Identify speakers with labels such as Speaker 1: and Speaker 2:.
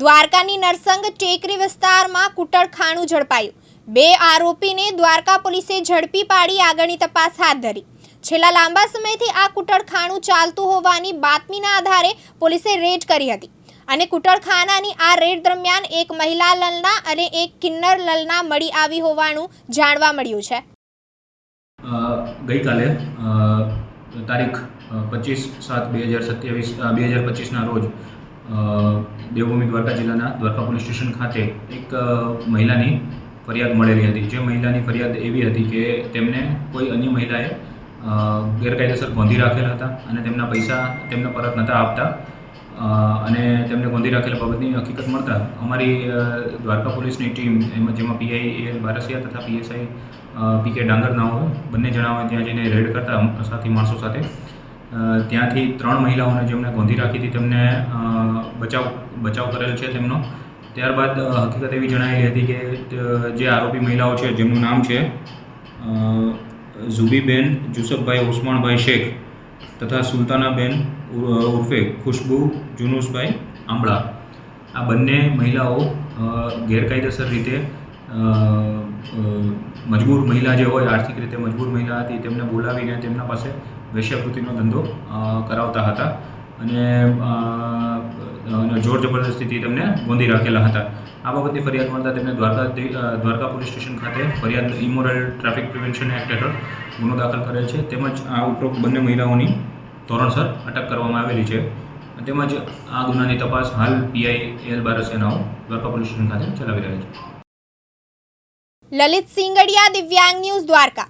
Speaker 1: દ્વારકાની નરસંગ ટેકરી વિસ્તારમાં કુટળખાણું ઝડપાયું. બે આરોપીને દ્વારકા પોલીસે ઝડપી પાડી આગળની તપાસ હાથ ધરી. છેલ્લા લાંબા સમયથી આ કુટળખાણું ચાલતું હોવાની બાતમીના આધારે પોલીસે રેડ કરી હતી અને કુટળખાનાની આ રેડ દરમિયાન એક મહિલા લલના અને એક કિન્નર લલના મળી આવી હોવાનું જાણવા મળ્યું છે.
Speaker 2: ગઈકાલે તારીખ પચીસ સાત બે હજાર સત્યાવીસ બે હજાર પચીસના રોજ દેવભૂમિ દ્વારકા જિલ્લાના દ્વારકા પોલીસ સ્ટેશન ખાતે એક મહિલાની ફરિયાદ મળેલી હતી. જે મહિલાની ફરિયાદ એવી હતી કે તેમને કોઈ અન્ય મહિલાએ ગેરકાયદેસર ગોંધી રાખેલા હતા અને તેમના પૈસા તેમને પરત નહોતા આપતા. અને તેમને ગોંધી રાખેલા બાબતની હકીકત મળતા અમારી દ્વારકા પોલીસની ટીમ એમાં જેમાં પીઆઈ એ બારસિયા તથા પીએસઆઈ પીકે ડાંગર ના હોય, બંને જણાવે ત્યાં જઈને રેડ કરતા સાથી માણસો સાથે ત્યાંથી ત્રણ મહિલાઓને જેમને ગોંધી રાખી હતી, તેમને બચાવ બચાવ કરેલ છે તેમનો. ત્યારબાદ હકીકત એવી જણાવેલી હતી કે જે આરોપી મહિલાઓ છે, જેમનું નામ છે ઝુબીબેન જુસફભાઈ ઉસ્માનભાઈ શેખ તથા સુલતાનાબેન ઉર્ફે ખુશ્બુ જુનુસભાઈ આંબળા. આ બંને મહિલાઓ ગેરકાયદેસર રીતે મજબૂર મહિલા જે હોય, આર્થિક રીતે મજબૂર મહિલા હતી, તેમને બોલાવીને તેમના પાસે વેશ્યાવૃત્તિનો ધંધો કરાવતા હતા. અને જોર જબરદસ્તીથી તેમને ગોંધી રાખેલા હતા. આ બાબતની ફરિયાદ મળતા તેમને દ્વારકા દ્વારકા પોલીસ સ્ટેશન ખાતે ફરિયાદ ઇમોરલ ટ્રાફિક પ્રિવેન્શન એક્ટ હેઠળ ગુનો દાખલ કરેલ છે. તેમજ આ ઉપરોક્ત બંને મહિલાઓની ધોરણસર અટક કરવામાં આવેલી છે. તેમજ આ ગુનાની તપાસ હાલ પીઆઈ એલ બારસેનાઓ દ્વારકા પોલીસ સ્ટેશન ખાતે ચલાવી રહ્યા છે.
Speaker 1: લલિત સિંગડિયા દિવ્યાંગ ન્યૂઝ દ્વારકા.